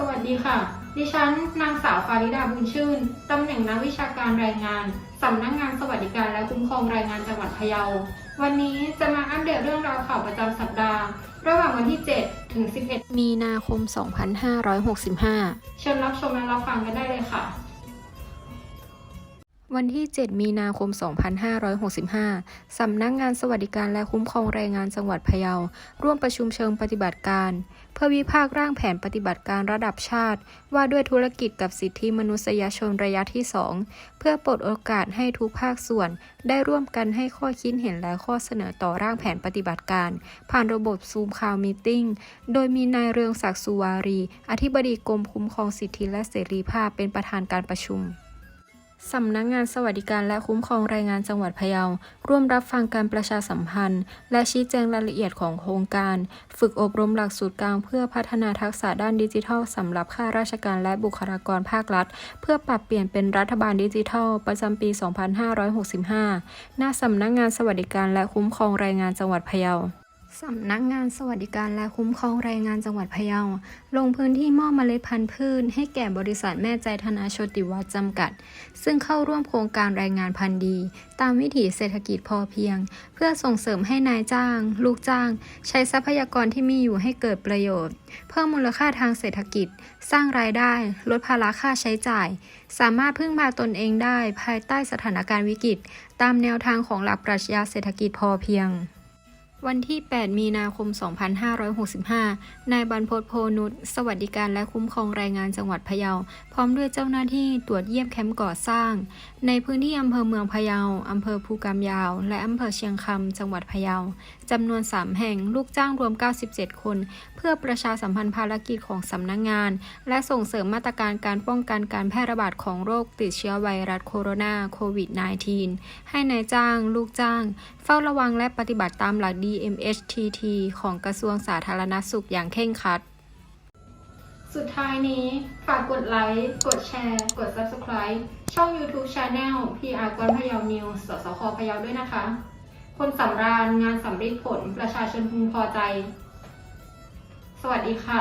สวัสดีค่ะ ดิฉัน นางสาวฟาริดาบุญชื่น ตำแหน่งนักวิชาการรายงาน สำนักงานสวัสดิการและคุ้มครองแรงงานจังหวัดพะเยา วันนี้จะมาอัปเดตเรื่องราวข่าวประจำสัปดาห์ ระหว่างวันที่ 7 ถึง 11 มีนาคม 2565 เชิญรับชมและรับฟังกันได้เลยค่ะ วันที่ 7 มีนาคม 2565 สำนักงานสวัสดิการและคุ้มครองแรงงานจังหวัดพะเยา ร่วมประชุมเชิงปฏิบัติการ เพื่อวิพากษ์ร่างแผนปฏิบัติการระดับชาติ ว่าด้วยธุรกิจกับสิทธิมนุษยชนระยะที่ 2 เพื่อปลดโอกาสให้ทุกภาคส่วน ได้ร่วมกันให้ข้อคิดเห็นและข้อเสนอต่อร่างแผนปฏิบัติการ ผ่านระบบซูมคาวมีติ้ง โดยมีนายเรืองศักดิ์สุวารี อธิบดีกรมคุ้มครองสิทธิและเสรีภาพเป็นประธานการประชุม สำนักงานสวัสดิการและคุ้มครองแรงงานจังหวัดพะเยา ร่วมรับฟังการประชาสัมพันธ์ และชี้แจงรายละเอียดของโครงการ ฝึกอบรมหลักสูตรกลาง เพื่อพัฒนาทักษะด้านดิจิทัลสำหรับข้าราชการและบุคลากรภาครัฐ เพื่อปรับเปลี่ยนเป็นรัฐบาลดิจิทัล ประจำปี 2565 หน้าสำนักงานสวัสดิการและคุ้มครองแรงงานจังหวัดพะเยา สำนักงานสวัสดิการและคุ้มครองแรงงานจังหวัดพะเยา ลงพื้นที่มอบเมล็ดพันธุ์พืชให้แก่บริษัทแม่ใจธนาชติวัฒน์จำกัด ซึ่งเข้าร่วมโครงการแรงงานพันธุ์ดี ตามวิถีเศรษฐกิจพอเพียง เพื่อส่งเสริมให้นายจ้าง ลูกจ้าง ใช้ทรัพยากรที่มีอยู่ให้เกิดประโยชน์ เพิ่มมูลค่าทางเศรษฐกิจ สร้างรายได้ ลดภาระค่าใช้จ่าย สามารถพึ่งพาตนเองได้ ภายใต้สถานการณ์วิกฤต ตามแนวทางของหลักปรัชญาเศรษฐกิจพอเพียง วันที่ 8 มีนาคม 2565 นายบรรพตโพนุชสวัสดิการและคุ้มครองแรงงานจังหวัดพะเยา พร้อมด้วยเจ้าหน้าที่ตรวจเยี่ยมแคมป์ก่อสร้าง ในพื้นที่อำเภอเมืองพะเยา อำเภอภูกำยาว และอำเภอเชียงคำ จังหวัดพะเยา จำนวน 3 แห่ง ลูกจ้างรวม 97 คน เพื่อประชาสัมพันธ์ภารกิจของสำนักงงาน และส่งเสริมมาตรการการป้องกันการแพร่ระบาดของโรคติดเชื้อไวรัสโคโรนาโควิด -19 ให้นายจ้าง ลูกจ้าง เฝ้าระวังและปฏิบัติตามหลัก BMHTT ของกระทรวงสาธารณสุขอย่างเคร่งครัด สุดท้ายนี้ฝากกดไลค์ กดแชร์ กด Subscribe ช่อง YouTube Channel PR กวนพยาวนิวสสคพยาวด้วยนะคะ คนสำราญงานสำเร็จผลประชาชนพึงพอใจ สวัสดีค่ะ